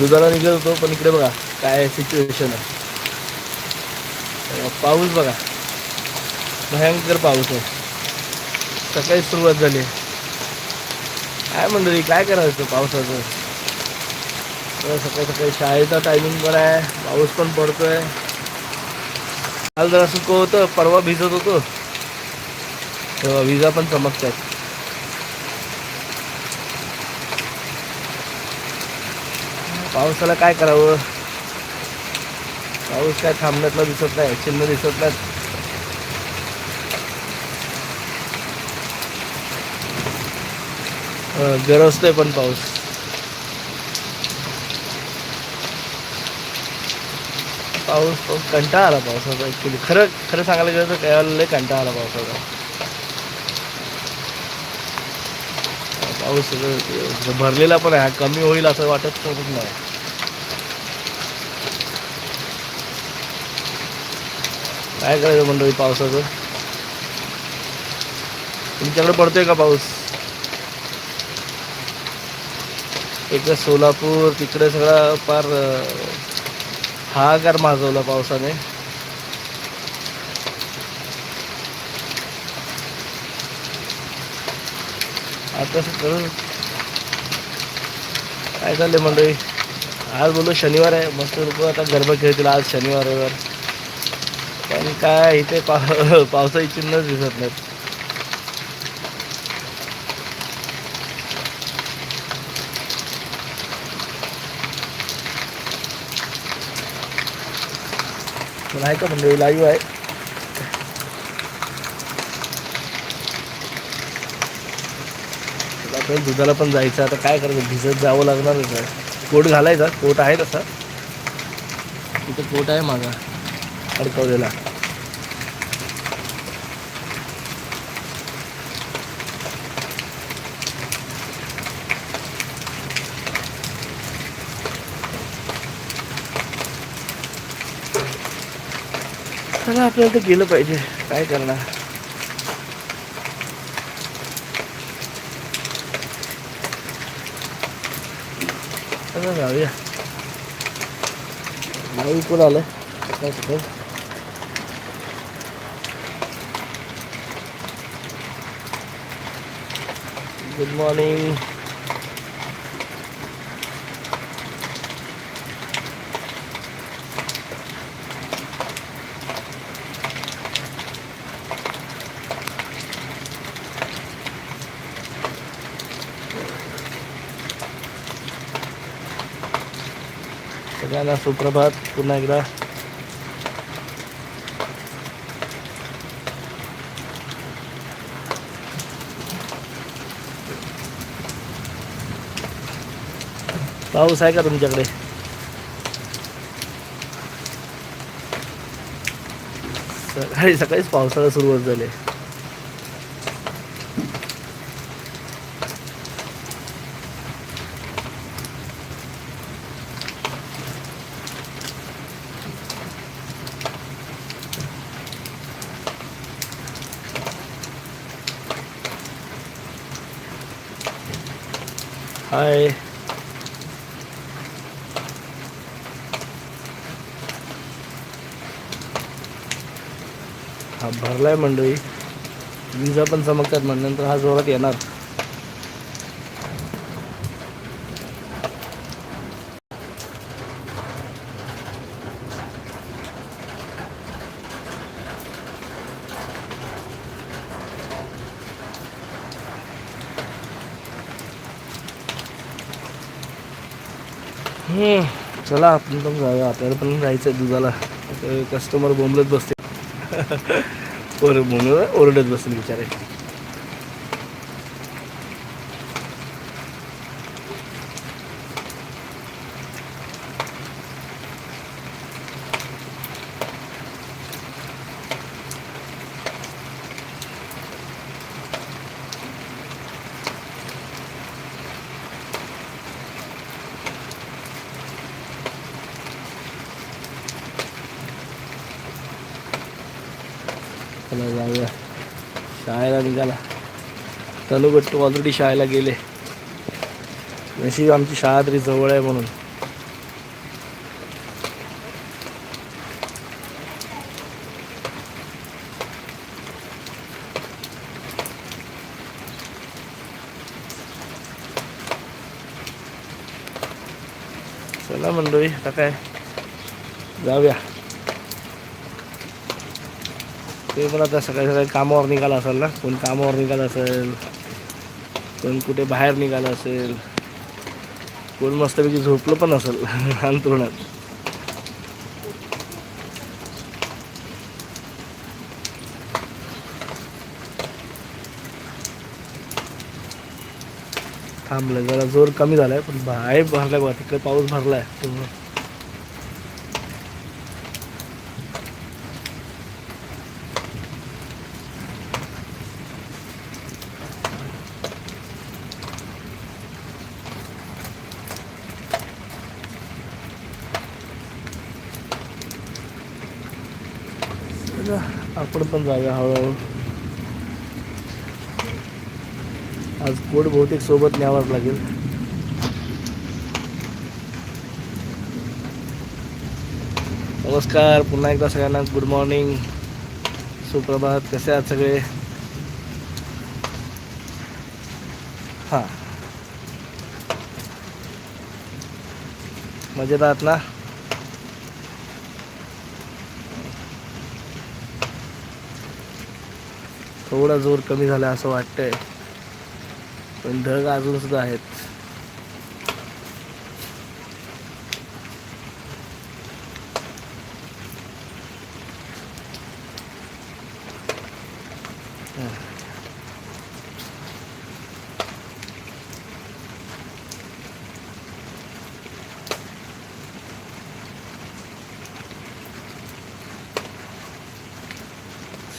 दुधाला निघत होतो पण इकडे बघा काय सिच्युएशन आहे. पाऊस बघा. भयंकर पाऊस आहे. सकाळी सुरुवात झाली. काय मंडळी काय करायचं पावसाचं? सकाळी सकाळी शाळेचा टायमिंग पण आहे. पाऊस पण पडतोय. काल जरा सुकं होतं परवा भिजत होतो. तेव्हा विजा पण चमकतात. पावसाला काय करावं? पाऊस काय थांबण्यातला दिसत नाही चिन्ह दिसत नाही गरजतोय पण पाऊस. पाऊस पाऊस कंटाळा आला पावसाचा ॲक्च्युली खरं खरं सांगायला गेलं तर काय लय कंटाळा आला पावसाचा. पाऊस सगळं भरलेला पण आहे. हा कमी होईल असं वाटत पण नाही. काय करायचं मंडळी पावसाचं? तुमच्याकडे पडतोय का पाऊस? इकडे सोलापूर तिकडे सगळा फार अं, हाहाकार माजवला पावसाने. आता करून. काय चाललंय मंडळी? आज बोललो शनिवार आहे. मस्त लोक आता गरबा खेळतील आज शनिवार रविवार. पण काय इथे पा पावसाची चिन्हच दिसत नाहीत. पण आहे का मंडळी? लाईव्ह आहे. आपल्याला दुधाला पण जायचं आता काय करायचं? भिजत जावं लागणारच आहे कोट घालायचा. कोट आहे तसा. तिथं कोट आहे माझा. अडकवलेला. चला आपल्याला तर गेलं पाहिजे. काय करणार? चला जाऊया नाही कोण आलं काय सकाळ गुड मॉर्निंग सगळ्यांना सुप्रभात. पुन्हा एकदा. पाऊस आहे का तुमच्याकडे? सकाळी सकाळीच पावसाळा सुरुवात झाली हाय हा भरलाय मंडळी. विजा पण चमकतात म्हणल्यानंतर हा जोरात येणार. चला आपण पण जाऊया. आपल्याला पण जायचं आहे दुधाला कस्टमर बोंबलत बसते ओर म्हणून ओरडत बसतील बिचारे. चला जाऊया. शाळेला निघाला. तनुगट्ट ऑलरेडी शाळेला गेले. अशी आमची शाळा तरी जवळ आहे म्हणून. चला मंडळी आता काय? जाऊया. ते पण आता सकाळी सकाळी कामावर निघाला असेल ना? कोण कामावर निघाला असेल? कोण कुठे बाहेर निघाला असेल? कोण मस्तपैकी झोपलं पण असेल? अंतरुणात थांबलं जरा जोर कमी झालाय पण बाहेर भरलाय बघा तिकडे पाऊस भरलाय. आहे चला, आपण पण जाऊया हळूहळू. आज कोड बहुतेक सोबत न्यावाच लागेल. नमस्कार पुन्हा एकदा सगळ्यांना गुड मॉर्निंग सुप्रभात कसे आहात सगळे? हां. मजेत आहात ना? थोडा जोर कमी झाला असं वाटतंय. पण ढग अजून सुद्धा आहेत.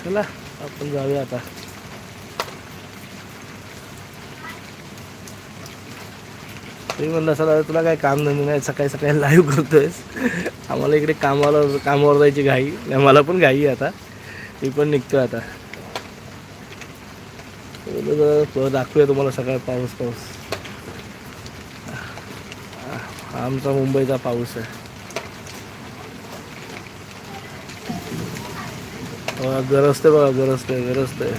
चला. आपण जाऊया आता. तुम्ही म्हणलं सर तुला काय काम धंदे नाही सकाळी सकाळी लाईव्ह करतोयस. आम्हाला इकडे कामाला कामावर जायची घाई. नाही मला पण घाई आहे आता. मी पण निघतो आता. दाखवूया तुम्हाला सकाळ पाऊस पाऊस. आमचा मुंबईचा पाऊस आहे. गरजते बघा गरजते गरजते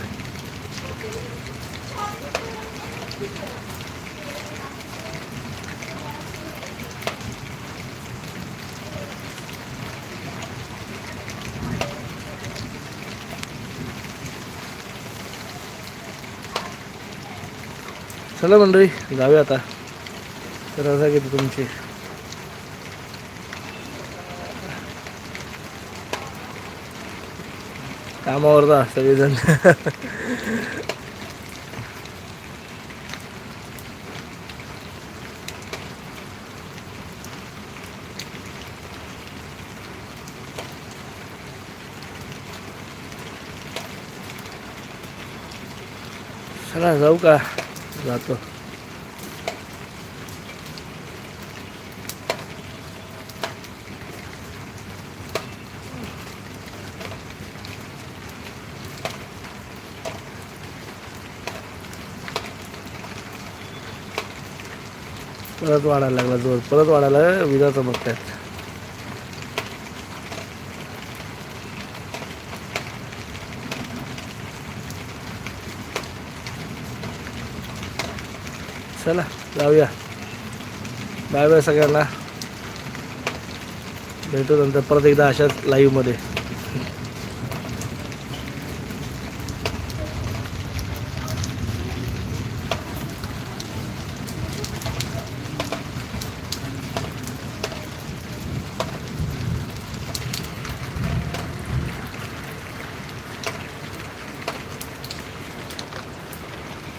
चला मंडळी जाऊया आता. तर रजा घेते तुमची. कामावर जा सगळेजण चला जाऊ का जातो परत वाढायला लागला जोर. परत वाढायला विजा चमकतात चला जाऊया. बाय बाय सगळ्यांना. भेटू नंतर परत एकदा अशाच लाईव्हमध्ये